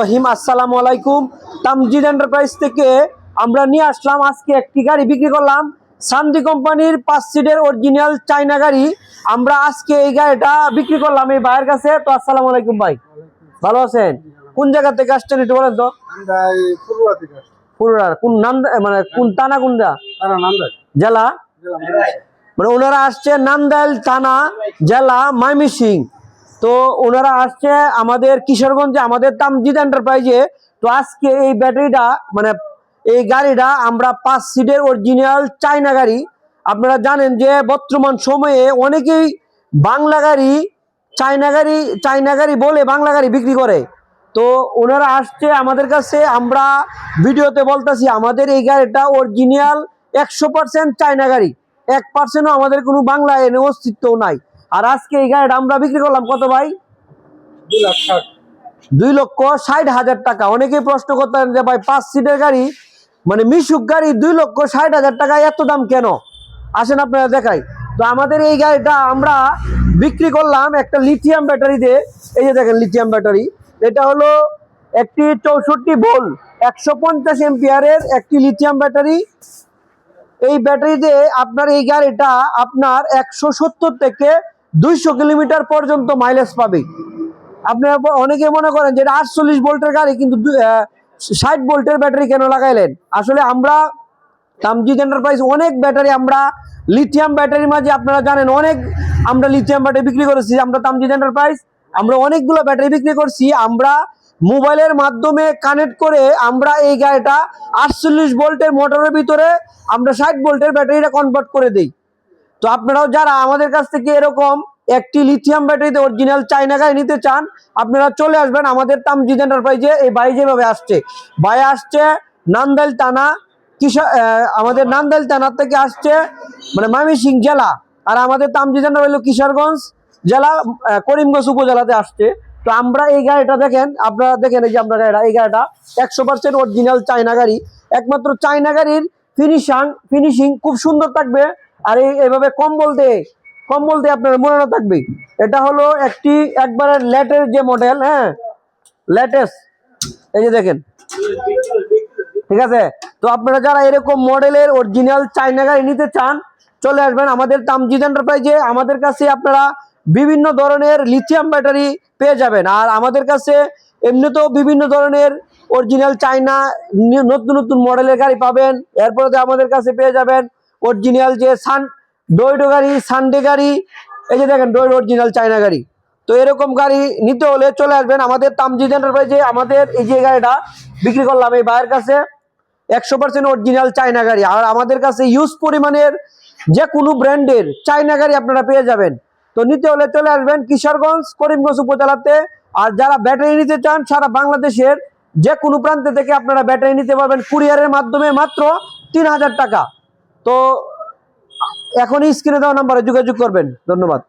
রহিম আসসালামু আলাইকুম। তামজিদ এন্টারপ্রাইজ থেকে আমরা নিয়ে আসলাম আজকে একটি গাড়ি বিক্রি করলাম। সান্দি কোম্পানির পাঁচ সিটের অরিজিনাল চাইনা গাড়ি। আমরা আজকে এই গাড়িটা বিক্রি করলাম এই ভাইয়ের কাছে। তো আসসালামু আলাইকুম ভাই। ভালো আছেন? কোন জায়গা থেকে আসছেন একটু বলেন তো? পুরোটা কোন নাম মানে কোন থানা কোনটা জেলা? মানে ওনারা আসছে নান্দাইল থানা জেলা ময়মনসিং তো ওনারা আসছে আমাদের কিশোরগঞ্জে, আমাদের তামজিদ এন্টারপ্রাইজে তো আজকে এই ব্যাটারিটা মানে এই গাড়িটা আমরা পাঁচ সিটের অরিজিনাল চাইনা গাড়ি। আপনারা জানেন যে বর্তমান সময়ে অনেকেই বাংলা গাড়ি চাইনা গাড়ি চাইনা গাড়ি বলে বাংলা গাড়ি বিক্রি করে। তো ওনারা আসছে আমাদের কাছে, আমরা ভিডিওতে বলতেছি, আমাদের এই গাড়িটা অরিজিনাল একশো পার্সেন্ট চাইনা গাড়ি। এক পার্সেন্টও আমাদের কোনো বাংলা এনে অস্তিত্ব নাই। আর আজকে এই গাড়িটা আমরা বিক্রি করলাম কত ভাই? দুই লক্ষ ষাট হাজার টাকা। অনেকেই প্রশ্ন করতেন যে ভাই পাঁচ সিটের গাড়ি মানে মিশুক গাড়ি দুই লক্ষ ষাট হাজার টাকা এত দাম কেন? আসেন আপনারা দেখাই। তো আমাদের এই গাড়িটা আমরা বিক্রি করলাম একটা লিথিয়াম ব্যাটারিতে এই যে দেখেন লিথিয়াম ব্যাটারি এটা হলো একটি চৌষট্টি ভোল্ট একশো পঞ্চাশ এমপিয়ারের একটি লিথিয়াম ব্যাটারি এই ব্যাটারিতে আপনার এই গাড়িটা আপনার একশো সত্তর থেকে দুইশো কিলোমিটার পর্যন্ত মাইলেজ পাবে। আপনারা অনেকে মনে করেন যে আটচল্লিশ ভোল্টের গাড়ি, কিন্তু ষাট ভোল্টের ব্যাটারি কেন লাগাইলেন? আসলে আমরা তামজিদ এন্টারপ্রাইজ অনেক ব্যাটারি, আমরা লিথিয়াম ব্যাটারির মাঝে আপনারা জানেন অনেক আমরা লিথিয়াম ব্যাটারি বিক্রি করেছি, আমরা তামজিদ এন্টারপ্রাইজ আমরা অনেকগুলো ব্যাটারি বিক্রি করছি, আমরা মোবাইলের মাধ্যমে কানেক্ট করে আমরা এই গাড়িটা আটচল্লিশ ভোল্টের মোটরের ভিতরে আমরা ষাট ভোল্টের ব্যাটারিটা কনভার্ট করে দিই। তো আপনারাও যারা আমাদের কাছ থেকে এরকম একটি লিথিয়াম ব্যাটারিতে অরিজিনাল চাইনা গাড়ি নিতে চান, আপনারা চলে আসবেন আমাদের তামজিদ এন্টারপ্রাইজে এই বাই যেভাবে আসছে, বাই আসছে নান্দাইল টানা কিশোর আমাদের নান্দাইল থানার থেকে আসছে মানে ময়মনসিং জেলা। আর আমাদের তামজিদ এন্টারপ্রাইজ কিশোরগঞ্জ জেলা করিমগঞ্জ উপজেলাতে আসছে। তো আমরা এই গাড়িটা দেখেন, আপনারা দেখেন এই যে আমরা গাড়িটা, এই গাড়িটা একশো পার্সেন্ট অরিজিনাল চাইনা গাড়ি। একমাত্র চাইনা গাড়ির ফিনিশাং ফিনিশিং খুব সুন্দর থাকবে। আর এই এভাবে কম্বল দিয়ে কম্বল দিয়ে আপনার মনে থাকবে। এটা হলো একটি একবারে লেটের যে মডেল হ্যাঁ? লেটেস্ট এই যে দেখেন। ঠিক আছে? তো আপনারা যারা এরকম মডেলের অরিজিনাল চাইনা গাড়ি নিতে চান, চলে আসবেন আমাদের তামজিদ এন্টারপ্রাইজে আমাদের কাছে আপনারা বিভিন্ন ধরনের লিথিয়াম ব্যাটারি পেয়ে যাবেন। আর আমাদের কাছে এমনিতেও বিভিন্ন ধরনের অরিজিনাল চাইনা নতুন নতুন মডেলের গাড়ি পাবেন। এরপরে আমাদের কাছে পেয়ে যাবেন অরিজিনাল যে সান ডোইডো গাড়ি, সানডে গাড়ি, এই যে দেখেন ডোইডো অরিজিনাল চাইনা গাড়ি। তো এরকম গাড়ি নিতে হলে চলে আসবেন আমাদের তামজিদ এন্টারপ্রাইজে আমাদের এই যে গাড়িটা বিক্রি করলাম এই ভাইয়ের কাছে। একশো পার্সেন্ট অরিজিনাল চাইনা গাড়ি। আর আমাদের কাছে ইউজ পরিমাণের যে কোনো ব্র্যান্ডের চাইনা গাড়ি আপনারা পেয়ে যাবেন। তো নিতে হলে চলে আসবেন কিশোরগঞ্জ, করিমগঞ্জ উপজেলাতে। আর যারা ব্যাটারি নিতে চান, সারা বাংলাদেশের যে কোনো প্রান্তে থেকে আপনারা ব্যাটারি নিতে পারবেন। কুরিয়ারের মাধ্যমে মাত্র তিন হাজার টাকা। তো এখনই স্ক্রিনে দেওয়া নাম্বারে যোগাযোগ করবেন। ধন্যবাদ।